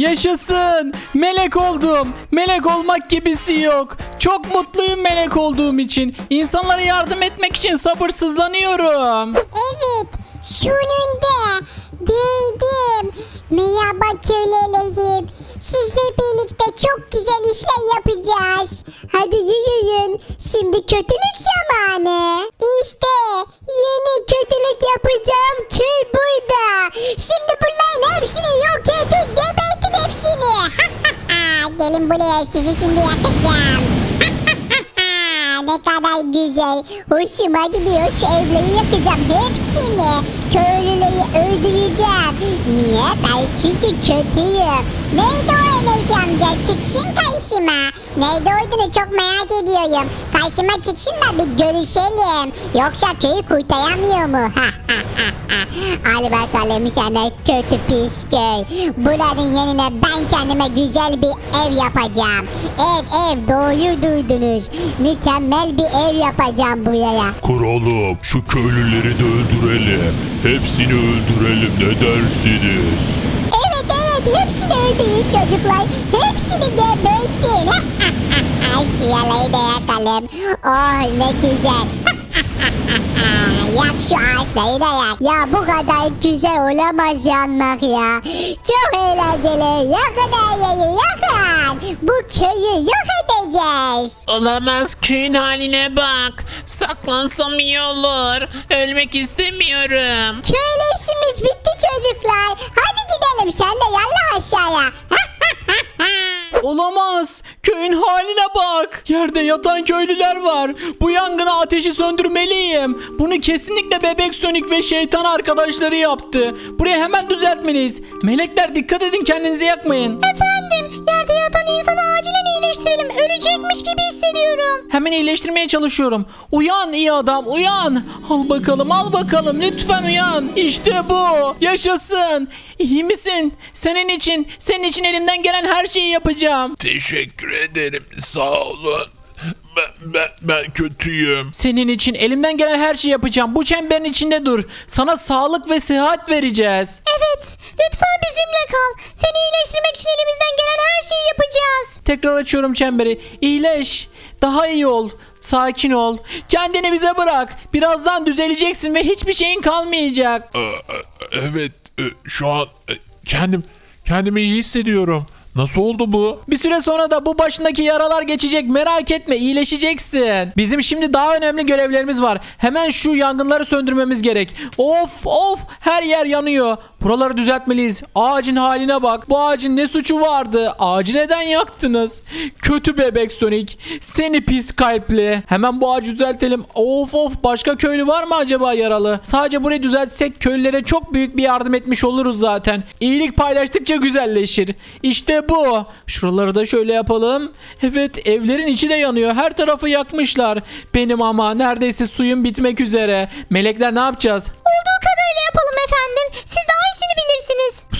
Yaşasın. Melek oldum. Melek olmak gibisi yok. Çok mutluyum melek olduğum için. İnsanlara yardım etmek için sabırsızlanıyorum. Evet, sonunda geldim. Merhaba kölelerim. Sizle birlikte çok güzel işler yapacağız. Hadi yürüyün. Şimdi kötülük zamanı. İşte yeni kötülük yapacağım köy burada. Şimdi bunların hepsini yok edin. Gebertin hepsini. Gelin buraya sizi şimdi yakacağım. ne kadar güzel. Hoşuma gidiyor. Şu evleri yakacağım. Hepsini. Köylüleri öldüreceğim. Niye? Ben çünkü kötüyüm. Neydi o Enes amca? Çıksın karşıma. Neydi olduğunu çok merak ediyorum. Karşıma çıksın da bir görüşelim. Yoksa köyü kurtaramıyor mu? Al bakalım sana kötü pis köy. Buranın yerine ben kendime güzel bir ev yapacağım. Ev ev doğru duydunuz. Mükemmel bir ev yapacağım buraya. Kralım şu köylüleri de öldürelim. Hepsini öldürelim ne dersiniz? Evet evet hepsini öldürün çocuklar. Hepsini gebertin. Şu yalayı da yakalım. Oh ne güzel. Yak şu ağaçları da yak. Ya bu kadar güzel olamaz yanmak ya. Çok eğlenceli. Yakın her yeri yakın. Bu köyü yok edeceğiz. Olamaz köyün haline bak. Saklansam iyi olur. Ölmek istemiyorum. Köylü işimiz bitti çocuklar. Hadi gidelim sen de yallah aşağıya. Olamaz. Köyün haline bak. Yerde yatan köylüler var. Bu yangına ateşi söndürmeliyim. Bunu kesinlikle bebek sönük ve şeytan arkadaşları yaptı. Burayı hemen düzeltmeliyiz. Melekler dikkat edin kendinizi yakmayın. Efendim yerde yatan insanı acilen iyileştirelim. Ölecekmiş gibi hissediyorum. Hemen iyileştirmeye çalışıyorum. Uyan iyi adam uyan. Al bakalım al bakalım lütfen uyan. İşte bu. Yaşasın. İyi misin? Senin için, senin için elimden gelen her şeyi yapacağım. Teşekkür ederim sağ olun. Ben, ben, ben kötüyüm. Senin için elimden gelen her şeyi yapacağım. Bu çemberin içinde dur. Sana sağlık ve sıhhat vereceğiz. Evet lütfen bizimle kal. Seni iyileştirmek için elimizden gelen her şeyi yapacağız. Tekrar açıyorum çemberi. İyileş. Daha iyi ol. Sakin ol. Kendini bize bırak. Birazdan düzeleceksin ve hiçbir şeyin kalmayacak. Ee, e, Evet e, şu an e, kendim kendimi iyi hissediyorum. Nasıl oldu bu? Bir süre sonra da bu başındaki yaralar geçecek. Merak etme, iyileşeceksin. Bizim şimdi daha önemli görevlerimiz var. Hemen şu yangınları söndürmemiz gerek. Of of her yer yanıyor. Buraları düzeltmeliyiz. Ağacın haline bak. Bu ağacın ne suçu vardı? Ağacı neden yaktınız? Kötü bebek Sonic. Seni pis kalpli. Hemen bu ağacı düzeltelim. Of of başka köylü var mı acaba yaralı? Sadece burayı düzeltsek köylülere çok büyük bir yardım etmiş oluruz zaten. İyilik paylaştıkça güzelleşir. İşte bu. Şuraları da şöyle yapalım. Evet evlerin içi de yanıyor. Her tarafı yakmışlar. Benim ama neredeyse suyum bitmek üzere. Melekler ne yapacağız? Olduğu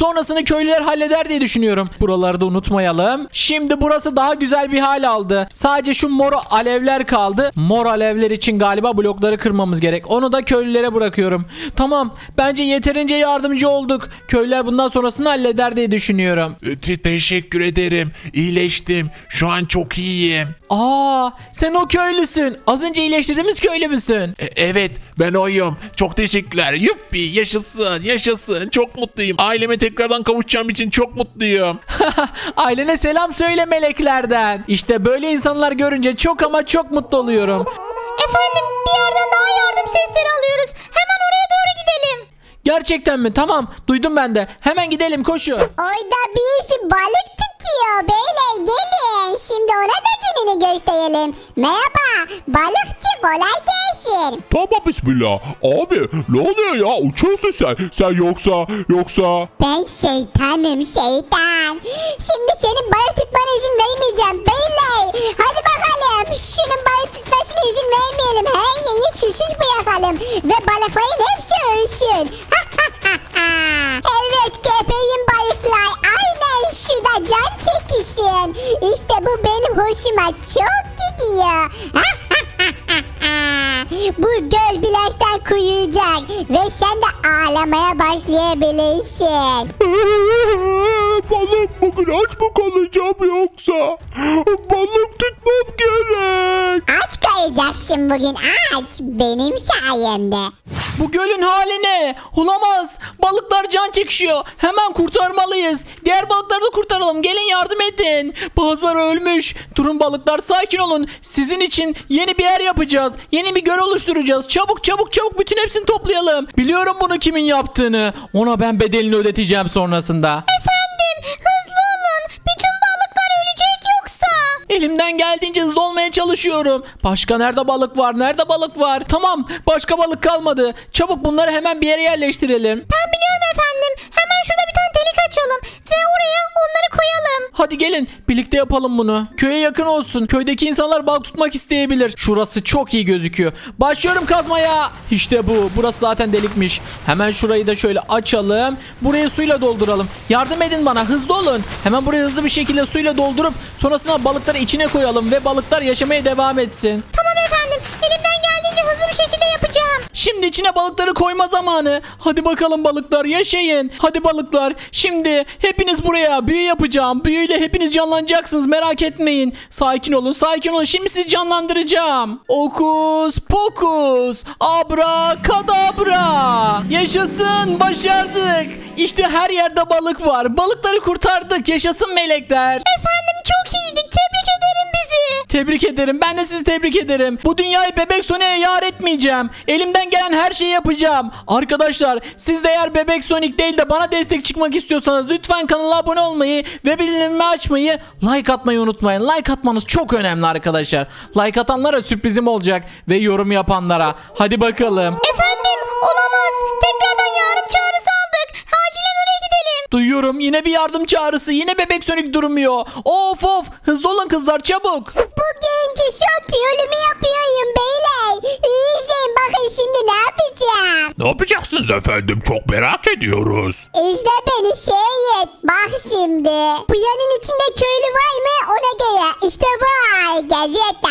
Sonrasını köylüler halleder diye düşünüyorum. Buraları da unutmayalım. Şimdi burası daha güzel bir hal aldı. Sadece şu mor alevler kaldı. Mor alevler için galiba blokları kırmamız gerek. Onu da köylülere bırakıyorum. Tamam. Bence yeterince yardımcı olduk. Köylüler bundan sonrasını halleder diye düşünüyorum. E, te- teşekkür ederim. İyileştim. Şu an çok iyiyim. Aa, sen o köylüsün. Az önce iyileştirdiğimiz köylü müsün? E, evet ben oyum. Çok teşekkürler. Yuppi yaşasın yaşasın. Çok mutluyum. Aileme tekrardan kavuşacağım için çok mutluyum. Ailene selam söyle meleklerden. İşte böyle insanlar görünce çok ama çok mutlu oluyorum. Efendim bir yerden daha yardım sesleri alıyoruz. Hemen oraya doğru gidelim. Gerçekten mi? Tamam. Duydum ben de. Hemen gidelim koşu. Orada bir işi balık tutuyor beyler gelin. Şimdi ona da gününü gösterelim. Merhaba balıkçı kolay gelsin. Tamam bismillah. Abi ne oluyor ya? Uçuyorsun sen. Sen yoksa yoksa... Ben şeytanım şeytan. Şimdi senin balık tutmana izin vermeyeceğim beyler. Hadi bakalım şunun balık tutmasına izin vermeyelim. Her yeri susuz bırakalım. Ve balıkların hepsi ölsün. evet geberin balıklar. Can çekişin. İşte bu benim hoşuma çok gidiyor. Bu göl birazdan kuruyacak ve sen de ağlamaya başlayabilirsin. Balık bugün aç mı kalacağım yoksa? Balık tutmam gerek. Aç kalacaksın bugün aç. Benim sayemde. Bu gölün hali ne? Olamaz. Balıklar can çekişiyor. Hemen kurtarmalıyız. Diğer balıkları da kurtaralım. Gelin yardım edin. Bazıları ölmüş. Durun balıklar sakin olun. Sizin için yeni bir yer yapacağız. Yeni bir göl oluşturacağız. Çabuk çabuk çabuk bütün hepsini toplayalım. Biliyorum bunu kimin yaptığını. Ona ben bedelini ödeteceğim sonrasında. Efendim hızlı olun. Bütün balıklar ölecek yoksa. Elimden geldiğince hızlı olmaya çalışıyorum. Başka nerede balık var? Nerede balık var? Tamam, başka balık kalmadı. Çabuk bunları hemen bir yere yerleştirelim. Ben biliyorum efendim. Hemen şurada bir tane delik açalım. Ve oraya onları koyalım. Hadi gelin birlikte yapalım bunu. Köye yakın olsun. Köydeki insanlar balık tutmak isteyebilir. Şurası çok iyi gözüküyor. Başlıyorum kazmaya. İşte bu. Burası zaten delikmiş. Hemen şurayı da şöyle açalım. Burayı suyla dolduralım. Yardım edin bana. Hızlı olun. Hemen burayı hızlı bir şekilde suyla doldurup sonrasında balıkları içine koyalım ve balıklar yaşamaya devam etsin. Tamam efendim. Elimden geldiğince hızlı bir şekilde yapacağım. Şimdi içine balıkları koyma zamanı. Hadi bakalım balıklar yaşayın. Hadi balıklar. Şimdi hepiniz buraya büyü yapacağım. Büyüyle hepiniz canlanacaksınız. Merak etmeyin. Sakin olun, sakin olun. Şimdi sizi canlandıracağım. Okus pokus. Abra kadabra. Yaşasın. Başardık. İşte her yerde balık var. Balıkları kurtardık. Yaşasın melekler. Efendim çok iyiydik. Tebrik ederim. Tebrik ederim. Ben de sizi tebrik ederim. Bu dünyayı bebek Sonic'e yar etmeyeceğim. Elimden gelen her şeyi yapacağım. Arkadaşlar siz de eğer bebek Sonic değil de bana destek çıkmak istiyorsanız lütfen kanala abone olmayı ve bildirimleri açmayı, like atmayı unutmayın. Like atmanız çok önemli arkadaşlar. Like atanlara sürprizim olacak ve yorum yapanlara. Hadi bakalım. Efendim Duyuyorum yine bir yardım çağrısı. Yine bebek Sonic durmuyor. Of of. Hızlı olun kızlar çabuk. Bugünkü şot yolumu yapıyorum beyler. İzleyin bakın şimdi ne yapacağım. Ne yapacaksınız efendim? Çok merak ediyoruz. İzle beni şey et. Bak şimdi. Bu yanın içinde köylü var mı ona göre. İşte var. Etrafta.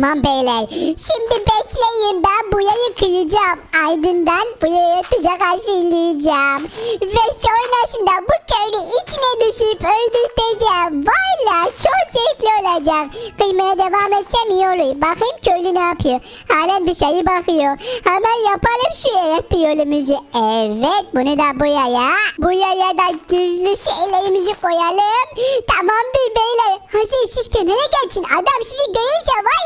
Tamam beyler. Şimdi bekleyin ben burayı kıracağım. Ardından buraya tuzak hazırlayacağım. Ve sonrasında bu köylü içine düşüp öldürteceğim. Valla çok zevkli olacak. Kıymaya devam etsem iyi olur. Bakın köylü ne yapıyor. Halen dışarı bakıyor. Hemen yapalım şu yarattı yolumuzu. Evet bunu da buraya. Buraya da gizli şeylerimizi koyalım. Tamamdır beyler. Hazır siz kenara geçin. Adam sizi görünce var.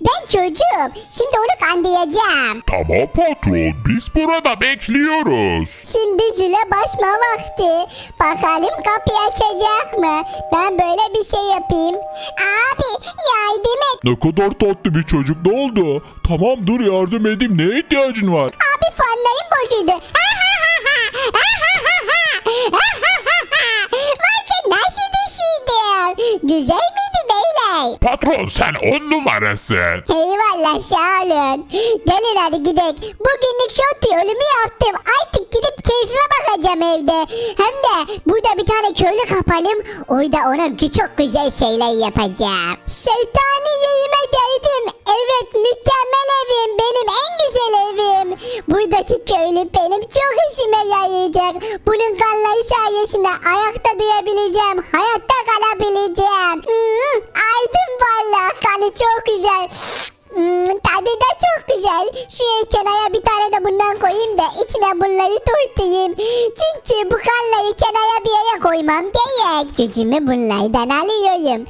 Ben çocuğum. Şimdi onu kandıracağım. Tamam patron biz burada bekliyoruz. Şimdi zile basma vakti. Bakalım kapıyı açacak mı? Ben böyle bir şey yapayım. Abi yardım et. Ne kadar tatlı bir çocuk ne oldu? Tamam dur yardım edeyim neye ihtiyacın var? Abi fanlarım bozuldu. Bakın nasıl düşürdüm. Güzel miydi beyler? Patron sen on numarasın. Eyvallah sağ olun. Gelin hadi gidelim. Bugünlük şort yolumu yaptım. Artık gidip keyfime bakacağım evde. Hem de burada bir tane köylü kapalım. Orada ona çok güzel şeyler yapacağım. Şeytani yerime geldim. Evet mükemmel evim. Benim en güzel evim. Buradaki köylü benim çok işime yarayacak. Bunun kanları sayesinde ayakta duyabileceğim. Hayatta kalabileceğim. Hmm, aydın valla. Kanı çok güzel. Hmm, tadı da çok güzel. Şu kenara bir tane de bundan koyayım da içine bunları tutayım. Çünkü bu kanları kenara bir yere koymam gerek. Gücümü bunlardan alıyorum.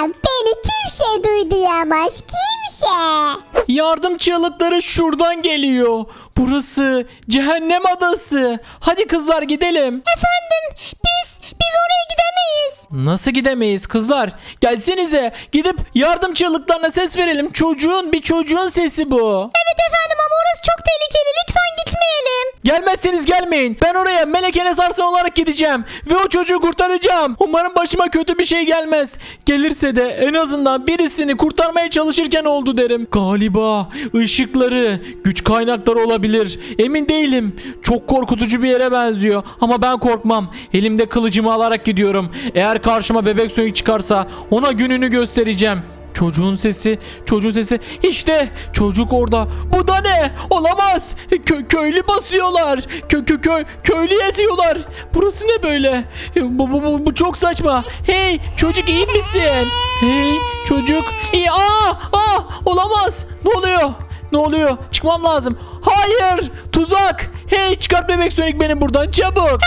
Beni kimse duyduyamaz. Kimse. Yardım çığlıkları şuradan geliyor. Burası cehennem adası. Hadi kızlar gidelim. Efendim biz biz oraya gidemeyiz. Nasıl gidemeyiz kızlar? Gelsenize gidip yardım çığlıklarına ses verelim. Çocuğun bir çocuğun sesi bu. Evet efendim ama orası çok tehlikeli. Lütfen gitmeyelim. Gelmezseniz gelmeyin. Ben oraya Melek Enes Arslan olarak gideceğim. Ve o çocuğu kurtaracağım. Umarım başıma kötü bir şey gelmez. Gelirse de en azından birisini kurtarmaya çalışırken oldu derim. Galiba ışıkları, güç kaynakları olabilir. Emin değilim. Çok korkutucu bir yere benziyor. Ama ben korkmam. Elimde kılıcımı alarak gidiyorum. Eğer karşıma bebek Sonic çıkarsa ona gününü göstereceğim. Çocuğun sesi, çocuğun sesi. İşte çocuk orada. Bu da ne? Olamaz. Kö- köylü basıyorlar. Kö kö kö köylü eziyorlar. Burası ne böyle? Bu, bu, bu, bu çok saçma. Hey çocuk iyi misin? Hey çocuk. İyi. Aa, aa olamaz. Ne oluyor? Ne oluyor? Çıkmam lazım. Hayır! Tuzak! Hey çıkart bebek Sonic beni buradan çabuk.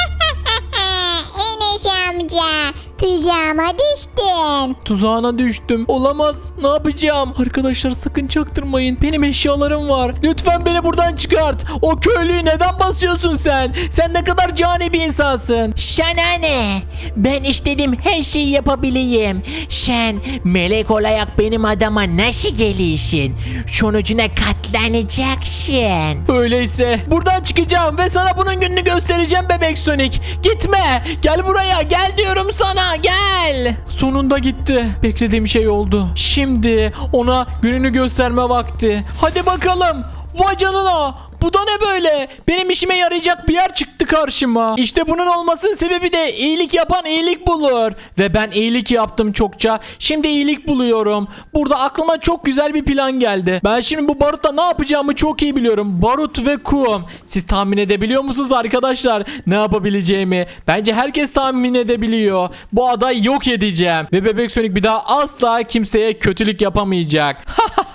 Enes amca tuzağıma düştün. Tuzağına düştüm. Olamaz. Ne yapacağım? Arkadaşlar sakın çaktırmayın. Benim eşyalarım var. Lütfen beni buradan çıkart. O köylüyü neden basıyorsun sen? Sen ne kadar cani bir insansın. Sana ne? Ben istediğim her şeyi yapabileyim. Sen melek olarak benim adama nasıl gelirsin? Sonucuna katlanacaksın. Öyleyse buradan çıkacağım ve sana bunun gününü göstereceğim bebek Sonic. Gitme. Gel buraya. Gel diyorum sana. Gel. Sonunda gitti. Beklediğim şey oldu. Şimdi ona gününü gösterme vakti. Hadi bakalım. Vay canına. Bu da ne böyle? Benim işime yarayacak bir yer çıktı karşıma. İşte bunun olmasının sebebi de iyilik yapan iyilik bulur. Ve ben iyilik yaptım çokça. Şimdi iyilik buluyorum. Burada aklıma çok güzel bir plan geldi. Ben şimdi bu barutta ne yapacağımı çok iyi biliyorum. Barut ve kum. Siz tahmin edebiliyor musunuz arkadaşlar? Ne yapabileceğimi? Bence herkes tahmin edebiliyor. Bu adayı yok edeceğim. Ve Bebek Sonic bir daha asla kimseye kötülük yapamayacak.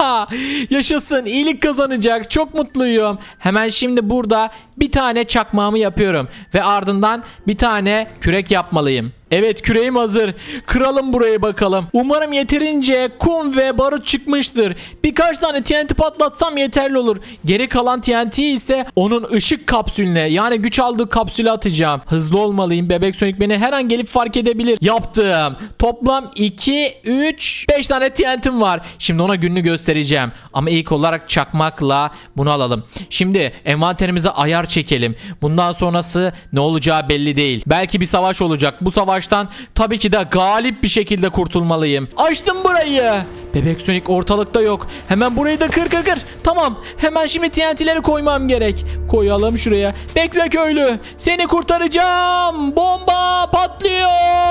Yaşasın iyilik kazanacak. Çok mutluyum. Hemen şimdi burada bir tane çakmağımı yapıyorum. Ve ardından bir tane kürek yapmalıyım. Evet küreğim hazır. Kıralım burayı bakalım. Umarım yeterince kum ve barut çıkmıştır. Birkaç tane TNT patlatsam yeterli olur. Geri kalan TNT ise onun ışık kapsülüne yani güç aldığı kapsüle atacağım. Hızlı olmalıyım. Bebek Sonic beni her an gelip fark edebilir. Yaptım. Toplam 2, 3, 5 tane TNT'm var. Şimdi ona gününü göstereceğim. Ama ilk olarak çakmakla bunu alalım. Şimdi envanterimize ayar çekelim. Bundan sonrası ne olacağı belli değil. Belki bir savaş olacak. Bu savaştan tabii ki de galip bir şekilde kurtulmalıyım. Açtım burayı. Bebek Sonic ortalıkta yok. Hemen burayı da kır kır kır. Tamam. Hemen şimdi TNT'leri koymam gerek. Koyalım şuraya. Bekle köylü. Seni kurtaracağım. Bomba patlıyor.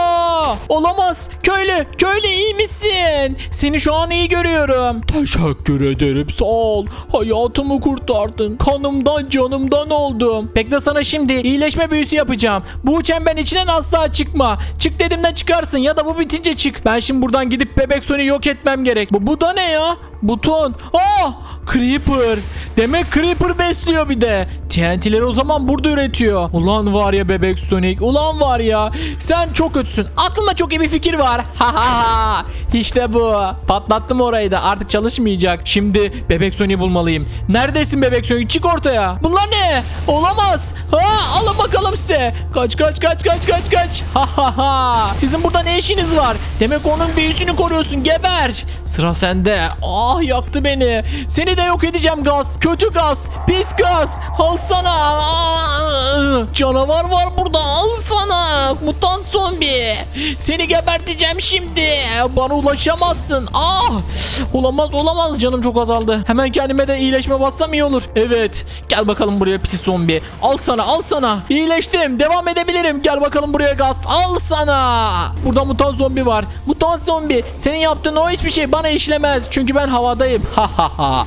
Olamaz. Köylü. Köylü iyi misin? Seni şu an iyi görüyorum. Teşekkür ederim. Sağ ol. Hayatımı kurtardın. Kanımdan canımdan oldum. Bekle sana şimdi iyileşme büyüsü yapacağım. Bu çemberin içinden asla çıkma. Çık dedim de çıkarsın ya da bu bitince çık. Ben şimdi buradan gidip bebek Sony'i yok etmem gerek. Bu, bu da ne ya? Buton. Aa! Creeper. Demek Creeper besliyor bir de. TNT'leri o zaman burada üretiyor. Ulan var ya bebek Sonic. Ulan var ya. Sen çok kötüsün. Aklımda çok iyi bir fikir var. Ha ha ha. İşte bu. Patlattım orayı da. Artık çalışmayacak. Şimdi bebek Sonic'i bulmalıyım. Neredesin bebek Sonic? Çık ortaya. Bunlar ne? Olamaz. Ha alın bakalım size. Kaç kaç kaç kaç kaç kaç. Ha ha ha. Sizin burada ne işiniz var? Demek onun büyüsünü koruyorsun. Geber. Sıra sende. Ah yaktı beni. Seni de yok edeceğim gaz. Kötü gaz. Pis gaz. Al sana. Canavar var burada. Al sana. Mutant zombi. Seni geberteceğim şimdi. Bana ulaşamazsın. Ah. Olamaz olamaz. Canım çok azaldı. Hemen kendime de iyileşme bassam iyi olur. Evet. Gel bakalım buraya pis zombi. Al sana al sana. İyileştim. Devam edebilirim. Gel bakalım buraya gaz. Al sana. Burada mutant zombi var. Mutant zombi. Senin yaptığın o hiçbir şey bana işlemez. Çünkü ben havadayım. Ha ha ha.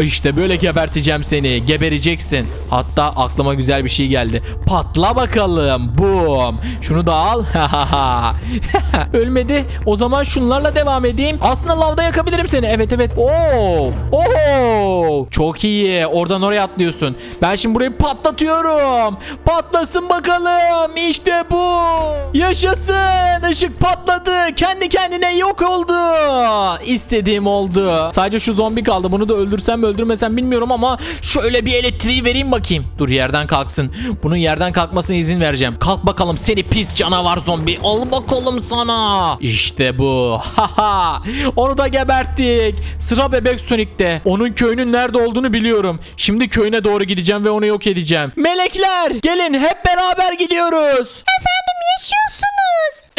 İşte böyle geberteceğim seni. Gebereceksin. Hatta aklıma güzel bir şey geldi. Patla bakalım. Boom. Şunu da al. Ha ha ha. Ölmedi. O zaman şunlarla devam edeyim. Aslında lavda yakabilirim seni. Evet evet. Oo. Oo. Çok iyi. Oradan oraya atlıyorsun. Ben şimdi burayı patlatıyorum. Patlasın bakalım. İşte bu. Yaşasın. Işık patladı. Kendi kendine yok oldu. İstediğim oldu. Sadece şu zombi kaldı. Bunu da öldürsem öldürmesem bilmiyorum ama şöyle bir elektriği vereyim bakayım. Dur yerden kalksın. Bunun yerden kalkmasına izin vereceğim. Kalk bakalım seni pis canavar zombi. Al bakalım sana. İşte bu. Haha. Onu da geberttik. Sıra bebek Sonic'te. Onun köyünün nerede olduğunu biliyorum. Şimdi köyüne doğru gideceğim ve onu yok edeceğim. Melekler gelin hep beraber gidiyoruz. Efendim yaşıyorsunuz.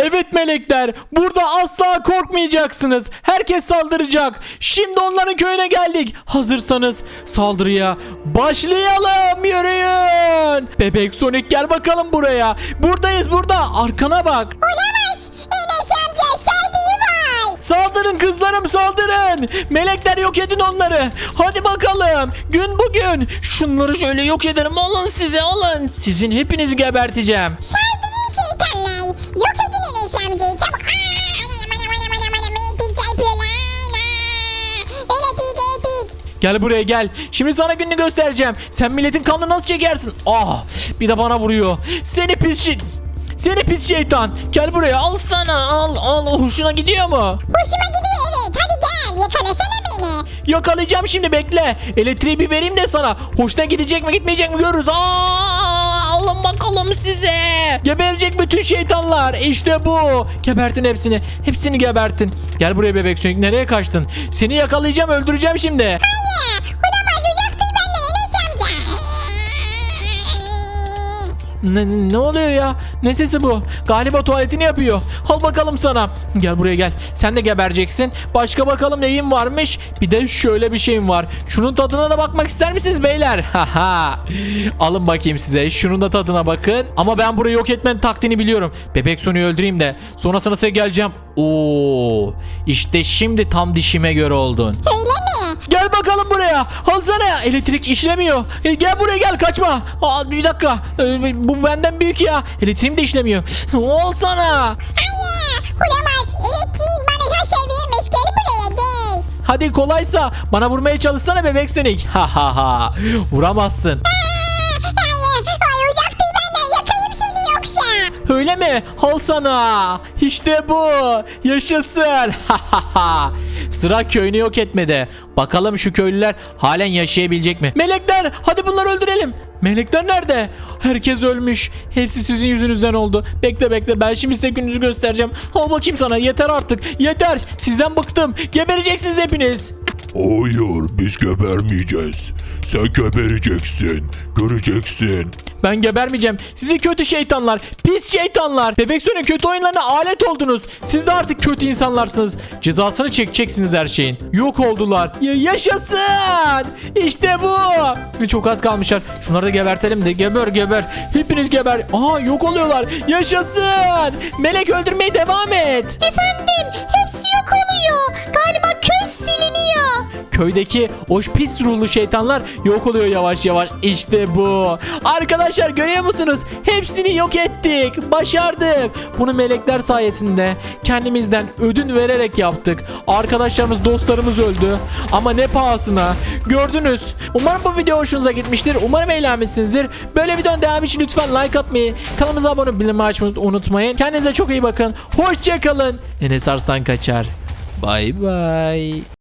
Evet melekler burada asla korkmayacaksınız. Herkes saldıracak. Şimdi onların köyüne geldik. Hazırsanız saldırıya başlayalım. Yürüyün. Bebek Sonic gel bakalım buraya. Buradayız burada. Arkana bak. Olamaz. Enes amca var. Saldırın kızlarım saldırın. Melekler yok edin onları. Hadi bakalım. Gün bugün. Şunları şöyle yok ederim. Alın size alın. Sizin hepinizi geberteceğim. Şahidi'nin Gel buraya gel. Şimdi sana gününü göstereceğim. Sen milletin kanını nasıl çekersin? Ah bir de bana vuruyor. Seni pis şey... Seni pis şeytan. Gel buraya al sana al al. Hoşuna gidiyor mu? Hoşuma gidiyor evet. Hadi gel yakalasana beni. Yakalayacağım şimdi bekle. Elektriği bir vereyim de sana. Hoşuna gidecek mi gitmeyecek mi görürüz. Aa, alın bakalım size. Geberecek bütün şeytanlar. İşte bu. Gebertin hepsini. Hepsini gebertin. Gel buraya bebek sönük. Nereye kaçtın? Seni yakalayacağım öldüreceğim şimdi. Ya, Ne, ne oluyor ya? Ne sesi bu? Galiba tuvaletini yapıyor. Al bakalım sana. Gel buraya gel. Sen de gebereceksin. Başka bakalım neyim varmış? Bir de şöyle bir şeyim var. Şunun tadına da bakmak ister misiniz beyler? Haha. Alın bakayım size. Şunun da tadına bakın. Ama ben burayı yok etmenin taktiğini biliyorum. Bebek Sony'yi öldüreyim de. Sonrasında size geleceğim. Oo. İşte şimdi tam dişime göre oldun. Öyle? Gel bakalım buraya. Ya. Elektrik işlemiyor. E, gel buraya gel kaçma. Aa, bir dakika. E, bu benden büyük ya. Elektriğim de işlemiyor. Hayır. Olamaz. Elektriğin bana her şey. Gel buraya gel. Hadi kolaysa bana vurmaya çalışsana bebek Sonic. Ha ha ha. Vuramazsın. Hayır. Hayır uzak dur benden. Yakayım seni yoksa. Öyle mi? Al sana. İşte bu. Yaşasın. Ha ha ha. Sıra köyünü yok etmedi. Bakalım şu köylüler halen yaşayabilecek mi? Melekler hadi bunları öldürelim. Melekler nerede? Herkes ölmüş. Hepsi sizin yüzünüzden oldu. Bekle bekle ben şimdi size gününüzü göstereceğim. Al bakayım sana yeter artık. Yeter. Sizden bıktım. Gebereceksiniz hepiniz. Hayır biz gebermeyeceğiz. Sen gebereceksin. Göreceksin. Ben gebermeyeceğim. Sizi kötü şeytanlar, pis şeytanlar. Bebek Sonic kötü oyunlarına alet oldunuz. Siz de artık kötü insanlarsınız. Cezasını çekeceksiniz her şeyin. Yok oldular. Ya yaşasın. İşte bu. Çok az kalmışlar. Şunları da gebertelim de. Geber geber. Hepiniz geber. Aha yok oluyorlar. Yaşasın. Melek öldürmeye devam et. Efendim Köydeki o pis ruhlu şeytanlar yok oluyor yavaş yavaş. İşte bu. Arkadaşlar görüyor musunuz? Hepsini yok ettik. Başardık. Bunu melekler sayesinde kendimizden ödün vererek yaptık. Arkadaşlarımız, dostlarımız öldü. Ama ne pahasına. Gördünüz. Umarım bu video hoşunuza gitmiştir. Umarım eğlenmişsinizdir. Böyle videonun devamı için lütfen like atmayı, kanalımıza abone olmayı, bildirim açmayı unutmayın. Kendinize çok iyi bakın. Hoşçakalın. Enes Arslan kaçar. Bay bay.